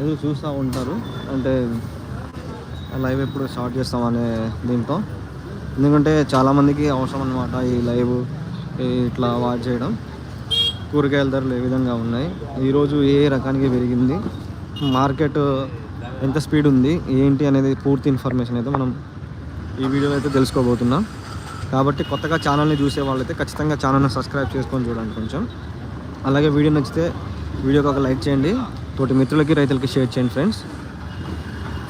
ఎదురు చూస్తూ ఉంటారు. అంటే లైవ్ ఎప్పుడు స్టార్ట్ చేస్తామనే దీంతో. ఎందుకంటే చాలామందికి అవసరం అనమాట ఈ లైవ్ ఇట్లా వాచ్ చేయడం. కూరగాయల ధరలు ఏ విధంగా ఉన్నాయి. ఈరోజు ఏ రకానికి పెరిగింది. మార్కెట్ ఎంత స్పీడ్ ఉంది. ఏంటి అనేది పూర్తి ఇన్ఫర్మేషన్ అయితే మనం ఈ వీడియోలో అయితే తెలుసుకోబోతున్నాం. కాబట్టి కొత్తగా ఛానల్ని చూసే వాళ్ళైతే ఖచ్చితంగా ఛానల్ని సబ్స్క్రైబ్ చేసుకొని చూడండి కొంచెం. అలాగే వీడియో నచ్చితే వీడియోకి ఒక లైక్ చేయండి. తోటి మిత్రులకి రైతులకి షేర్ చేయండి ఫ్రెండ్స్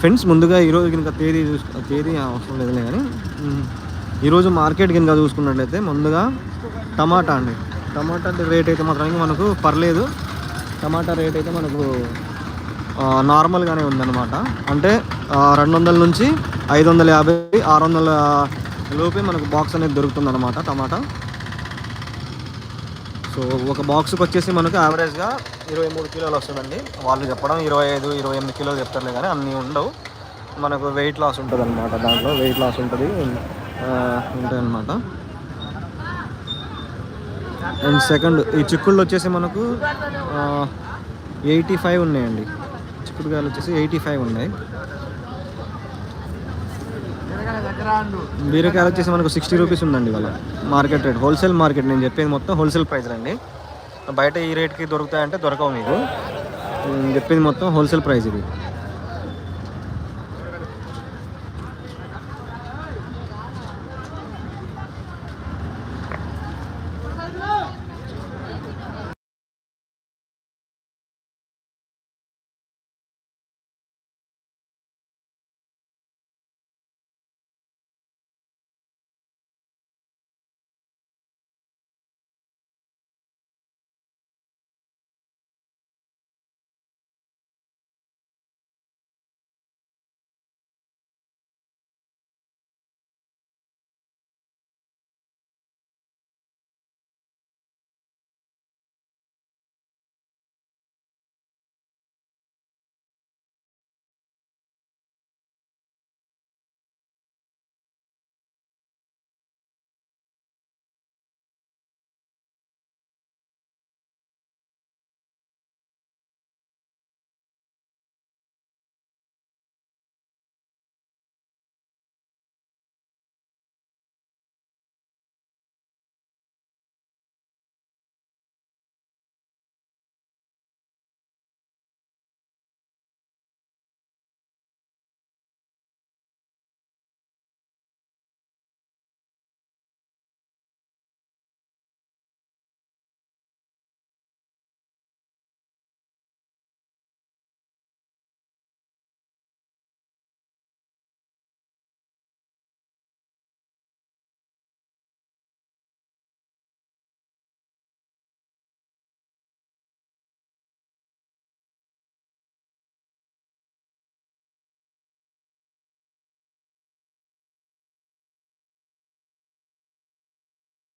ఫ్రెండ్స్ ముందుగా ఈరోజు కనుక తేదీ చూసు తేదీ అవసరం లేదులే కానీ ఈరోజు మార్కెట్ కనుక చూసుకున్నట్లయితే ముందుగా టమాటా అండి. టమాటా రేట్ అయితే మాత్రానికి మనకు పర్లేదు. టమాటా రేట్ అయితే మనకు నార్మల్గానే ఉందన్నమాట. అంటే రెండు వందల నుంచి ఐదు వందల యాభై ఆరు వందల లోపే మనకు బాక్స్ అనేది దొరుకుతుందనమాట టమాటా. సో ఒక బాక్స్కి వచ్చేసి మనకు యావరేజ్గా ఇరవై మూడు కిలోలు వస్తుందండి. వాళ్ళు చెప్పడం ఇరవై ఐదు ఇరవై ఎనిమిది కిలోలు చెప్తారులే కానీ అన్నీ ఉండవు. మనకు వెయిట్ లాస్ ఉంటుంది అనమాట దాంట్లో వెయిట్ లాస్ ఉంటుంది. ఉంటాయన్నమాట. అండ్ సెకండ్ ఈ చిక్కుళ్ళు వచ్చేసి మనకు ఎయిటీ ఫైవ్ ఉన్నాయండి. చిక్కుడుకాయలు వచ్చేసి ఎయిటీ ఫైవ్ ఉన్నాయి. బీరకాయలు వచ్చేసి మనకు సిక్స్టీ రూపీస్ ఉందండి వాళ్ళ మార్కెట్ రేట్ హోల్సేల్ మార్కెట్ నేను చెప్పేది మొత్తం హోల్సేల్ ప్రైస్ అండి. బయట ఈ రేట్కి దొరుకుతాయంటే దొరకవు మీకు. నేను చెప్పేది మొత్తం హోల్సేల్ ప్రైస్ ఇది.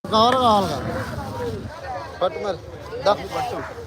కవర్ కావాలి. కదా పట్టు మరి. దా పట్టు.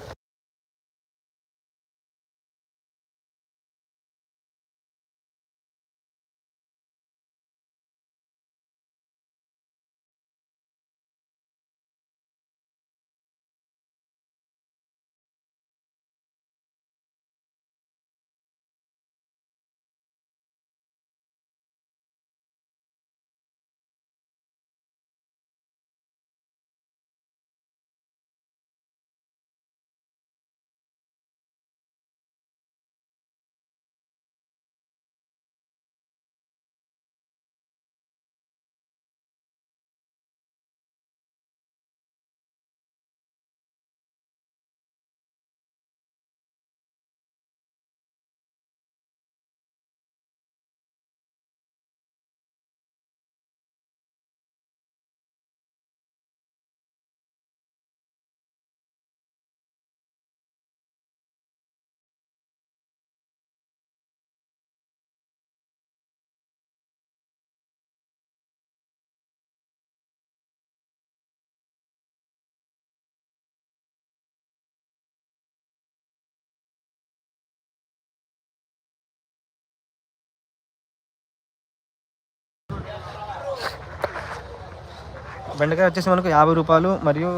బెండకాయ వచ్చేసి మనకు యాభై రూపాయలు మరియు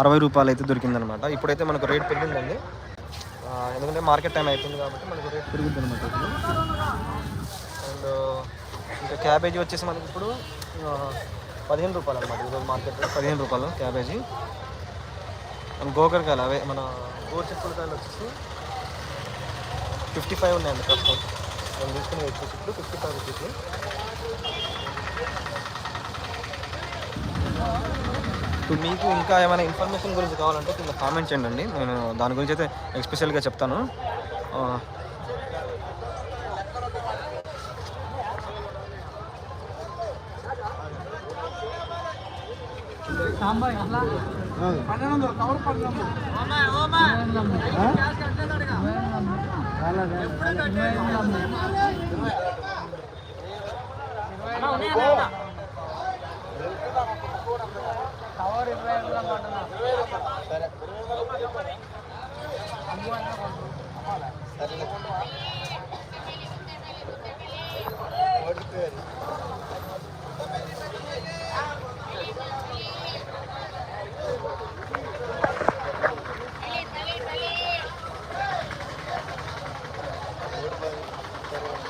అరవై రూపాయలు అయితే దొరికిందనమాట. ఇప్పుడైతే మనకు రేట్ పెరిగిందండి. ఎందుకంటే మార్కెట్ టైం అయిపోయింది కాబట్టి మనకు రేట్ పెరుగుద్ది అనమాట అండ్ ఇంకా క్యాబేజీ వచ్చేసి మనకి ఇప్పుడు పదిహేను రూపాయలు అనమాట ఈరోజు మార్కెట్లో. పదిహేను రూపాయలు క్యాబేజీ. అండ్ గోకరకాయలు అవే మన గోరుచిక్కుడుకాయలు వచ్చేసి ఫిఫ్టీ ఫైవ్ ఉన్నాయండి ప్రస్తుతం. మనం తీసుకుని వచ్చేసి ఇప్పుడు ఫిఫ్టీ ఫైవ్ రూపీస్. మీకు ఇంకా ఏమైనా ఇన్ఫర్మేషన్ గురించి కావాలంటే కింద కామెంట్ చేయండి. అండి నేను దాని గురించి అయితే ఎక్స్పెషల్గా చెప్తాను.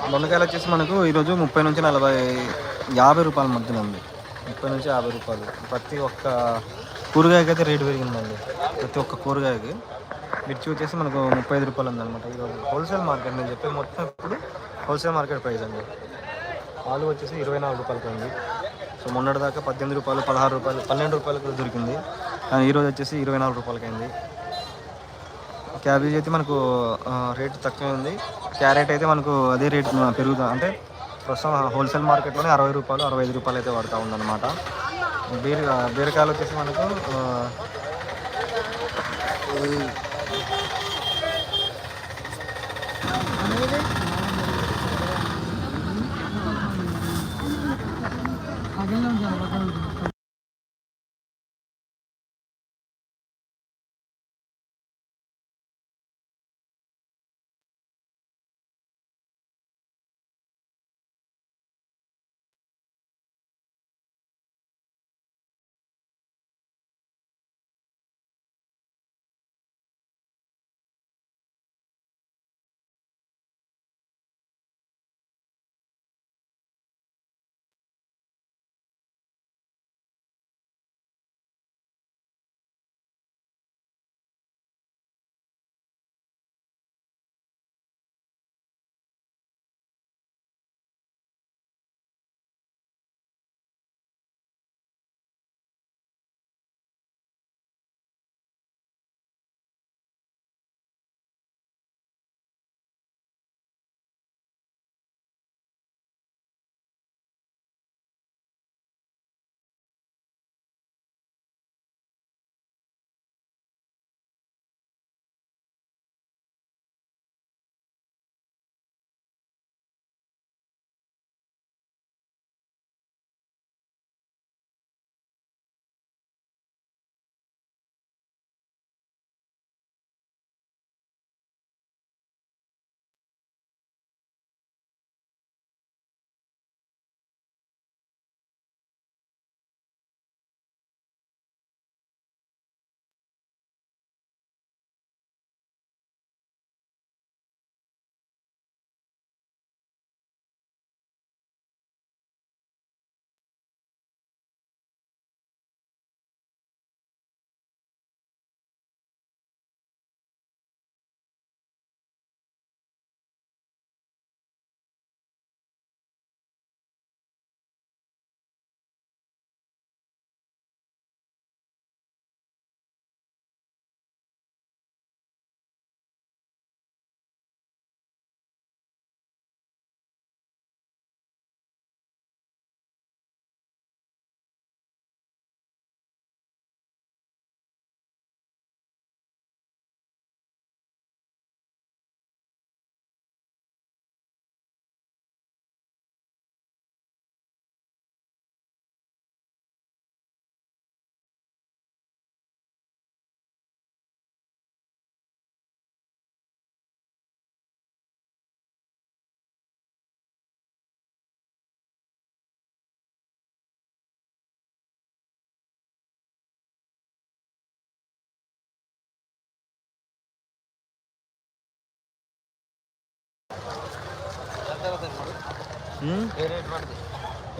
ఆ, దొండకాయలు వచ్చేసి మనకు ఈరోజు ముప్పై నుంచి నలభై యాభై రూపాయల మధ్యలో ఉంది. ముప్పై నుంచి యాభై రూపాయలు. ప్రతి ఒక్క కూరగాయకి అయితే రేటు పెరిగిందండి. ప్రతి ఒక్క కూరగాయకి. మిర్చి వచ్చేసి మనకు ముప్పై ఐదు రూపాయలు ఉందన్నమాట. ఈరోజు హోల్సేల్ మార్కెట్ నేను చెప్పే మొత్తం ఇప్పుడు హోల్సేల్ మార్కెట్ ప్రైస్ అండి. ఆలు వచ్చేసి ఇరవై నాలుగు రూపాయలకి ఉంది. సో మొన్నటి దాకా పద్దెనిమిది రూపాయలు పదహారు రూపాయలు పన్నెండు రూపాయలకు దొరికింది. కానీ ఈరోజు వచ్చేసి ఇరవై నాలుగు రూపాయలకి అయింది. క్యాబేజ్ అయితే మనకు రేటు రేట్ ఉంది. క్యారెట్ అయితే మనకు అదే రేట్ పెరుగుతా అంటే ప్రస్తుతం హోల్సేల్ మార్కెట్లోనే అరవై రూపాయలు అరవై ఐదు రూపాయలు అయితే పడుతూ ఉందన్నమాట. బీర బీరకాయలు వచ్చేసి మనకు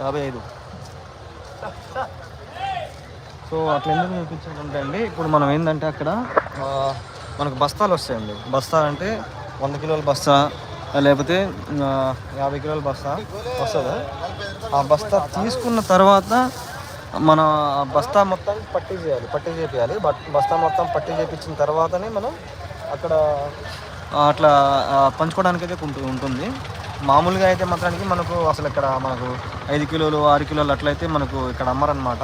యాభై ఐదు. సో అట్లా ఎందుకు చూపించాలంటే అండి ఇప్పుడు మనం ఏంటంటే అక్కడ మనకు బస్తాలు వస్తాయండి. బస్తా అంటే వంద కిలోల బస్తా లేకపోతే యాభై కిలోల బస్తా వస్తుంది? ఆ బస్తా తీసుకున్న తర్వాత మన బస్తా మొత్తం పట్టి చేయాలి పట్టి చేపించాలి బట్ బస్తా మొత్తం పట్టి చేపించిన తర్వాతనే మనం అక్కడ అట్లా పంచుకోవడానికైతే పంచుకోవడానికి అయితే ఉంటుంది. మామూలుగా అయితే మాత్రానికి మనకు అసలు ఇక్కడ మనకు ఐదు కిలోలు ఆరు కిలోలు అట్లయితే మనకు ఇక్కడ అమ్మరన్నమాట.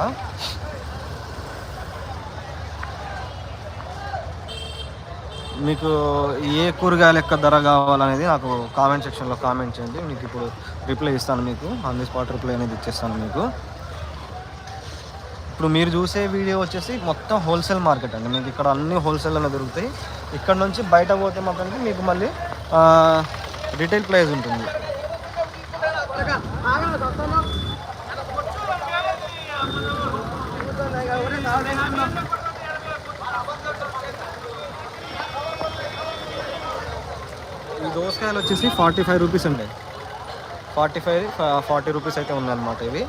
మీకు ఏ కూరగాయల యొక్క ధర కావాలనేది నాకు కామెంట్ సెక్షన్లో కామెంట్ చేయండి. మీకు ఇప్పుడు రిప్లై ఇస్తాను మీకు. ఆన్ ది స్పాట్ రిప్లై అనేది ఇచ్చేస్తాను మీకు. ఇప్పుడు మీరు చూసే వీడియో వచ్చేసి మొత్తం హోల్సేల్ మార్కెట్ అండి. మీకు ఇక్కడ అన్ని హోల్సేల్లోనే దొరుకుతాయి. ఇక్కడ నుంచి బయట పోతే మాత్రానికి మీకు మళ్ళీ రిటైల్ ప్రైస్ ఉంటుంది. ఈ దోసకాయలు వచ్చేసి ఫార్టీ ఫైవ్ రూపీస్ అండి. ఫార్టీ ఫైవ్ ఫార్టీ రూపీస్ అయితే ఉందన్నమాట ఇవి.